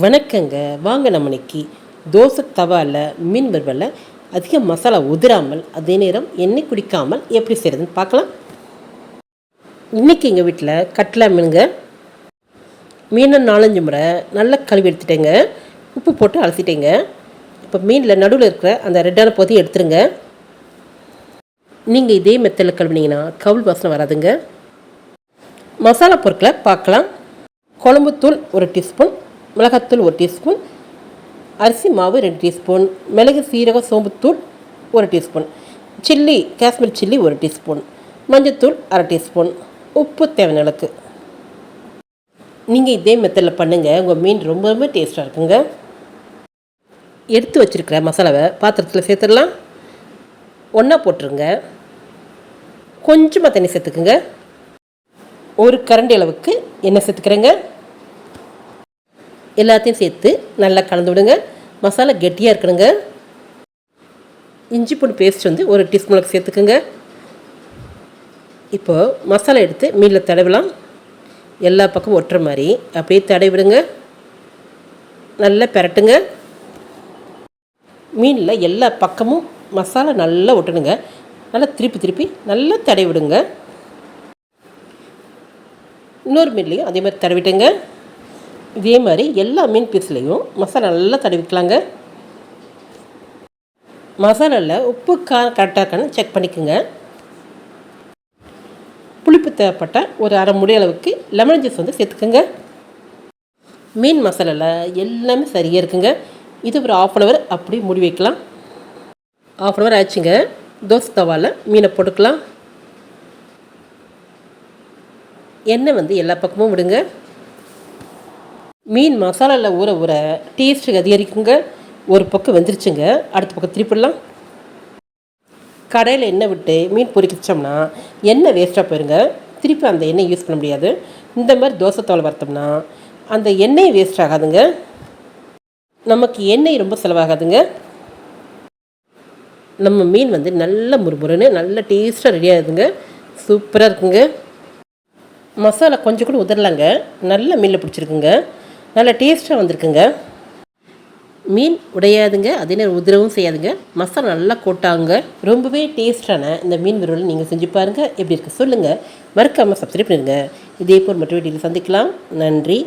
வணக்கங்க. வாங்க நம்ம இன்னைக்கு தோசை தவாவில் மீன் வறுவலில் அதிக மசாலா உதிராமல் அதே நேரம் எண்ணெய் குடிக்காமல் எப்படி செய்கிறதுன்னு பார்க்கலாம். இன்றைக்கி எங்கள் வீட்டில் கட்லா மீனுங்க. மீனை நாலஞ்சு முறை நல்லா கழுவி எடுத்துட்டேங்க. உப்பு போட்டு அலசிட்டேங்க. இப்போ மீனில் நடுவில் இருக்கிற அந்த ரெட்டான பொதி எடுத்துருங்க. நீங்கள் இதே மெத்தடில் கழுவினீங்கன்னா கவுள் வாசனை வராதுங்க. மசாலா பொருட்களை பார்க்கலாம். குழம்புத்தூள் ஒரு டீஸ்பூன் மிளகாத்தூள் ஒரு டீஸ்பூன் அரிசி மாவு ரெண்டு டீஸ்பூன் மிளகு சீரகம் சோம்புத்தூள் ஒரு டீஸ்பூன் சில்லி காஷ்மீர் சில்லி ஒரு டீஸ்பூன் மஞ்சத்தூள் அரை டீஸ்பூன் உப்பு தேவையான அளவுக்கு நீங்கள் இதே மெத்தடில் பண்ணுங்கள் உங்கள் மீன் ரொம்ப ரொம்ப டேஸ்ட்டாக இருக்குங்க. எடுத்து வச்சுருக்கிற மசாலாவை பாத்திரத்தில் சேர்த்துடலாம். ஒன்றா போட்டுருங்க. கொஞ்சமாக தண்ணி சேர்த்துக்குங்க. ஒரு கரண்டி அளவுக்கு எண்ணெய் சேர்த்துக்கிறேங்க. எல்லாத்தையும் சேர்த்து நல்லா கலந்து விடுங்க. மசாலா கெட்டியாக இருக்கணுங்க. இஞ்சி பூண்டு பேஸ்ட் வந்து ஒரு டீஸ்பூனுக்கு சேர்த்துக்குங்க. இப்போது மசாலா எடுத்து மீனில் தடவலாம். எல்லா பக்கமும் ஒட்டுற மாதிரி அப்படியே தடவி விடுங்க. நல்லா பெரட்டுங்க. மீனில் எல்லா பக்கமும் மசாலா நல்லா ஒட்டணுங்க. நல்லா திருப்பி திருப்பி நல்லா தடவி விடுங்க. இன்னொரு மீன்லேயும் அதே மாதிரி தடவிட்டுங்க. இதே மாதிரி எல்லா மீன் பீஸ்லேயும் மசாலா நல்லா தடவிக்கலாங்க. மசாலாவில் உப்பு காரம் கரெக்டாக இருக்கான்னு செக் பண்ணிக்கோங்க. புளிப்பு தேவைப்பட்ட ஒரு அரை முடி அளவுக்கு லெமன் ஜூஸ் வந்து சேர்த்துக்கோங்க. மீன் மசாலாவில் எல்லாமே சரியாக இருக்குங்க. இது ஒரு ஆஃப் அன் ஹவர் அப்படி மூடி வைக்கலாம். ஆஃப் அன் ஹவர் ஆச்சுங்க தோசை தவாவில் மீனை போட்டுக்கலாம். எண்ணெய் வந்து எல்லா பக்கமும் விடுங்க. மீன் மசாலாவில் ஊற ஊற டேஸ்ட்டு அதிகரிக்குங்க. ஒரு பக்கம் வெந்துருச்சுங்க. அடுத்த பக்கம் திருப்பிடலாம். கடையில் எண்ணெய் விட்டு மீன் பொறிக்கிச்சோம்னா எண்ணெய் வேஸ்ட்டாக போயிருங்க. திருப்பி அந்த எண்ணெய் யூஸ் பண்ண முடியாது. இந்த மாதிரி தோசை தோலை வறுத்தோம்னா அந்த எண்ணெய் வேஸ்ட் ஆகாதுங்க. நமக்கு எண்ணெய் ரொம்ப செலவாகாதுங்க. நம்ம மீன் வந்து நல்ல முறுமுறுன்னு நல்ல டேஸ்ட்டாக ரெடி ஆகுதுங்க. சூப்பராக இருக்குங்க. மசாலா கொஞ்சம் கூட உதரலாங்க நல்ல மீனில் பிடிச்சிருக்குங்க. நல்ல டேஸ்ட்டாக வந்திருக்குங்க. மீன் உடையாதுங்க அதே நேரம் உதிரவும் செய்யாதுங்க. மசாலா நல்லா கோட்டாங்க. ரொம்பவே டேஸ்டான இந்த மீன் விருவல் நீங்கள் செஞ்சு பாருங்கள் எப்படி இருக்குது சொல்லுங்கள் மறக்காமல் சப்ஸ்கிரைப் பண்ணிடுங்க. இதே போல் மற்ற வீட்டில் சந்திக்கலாம். நன்றி.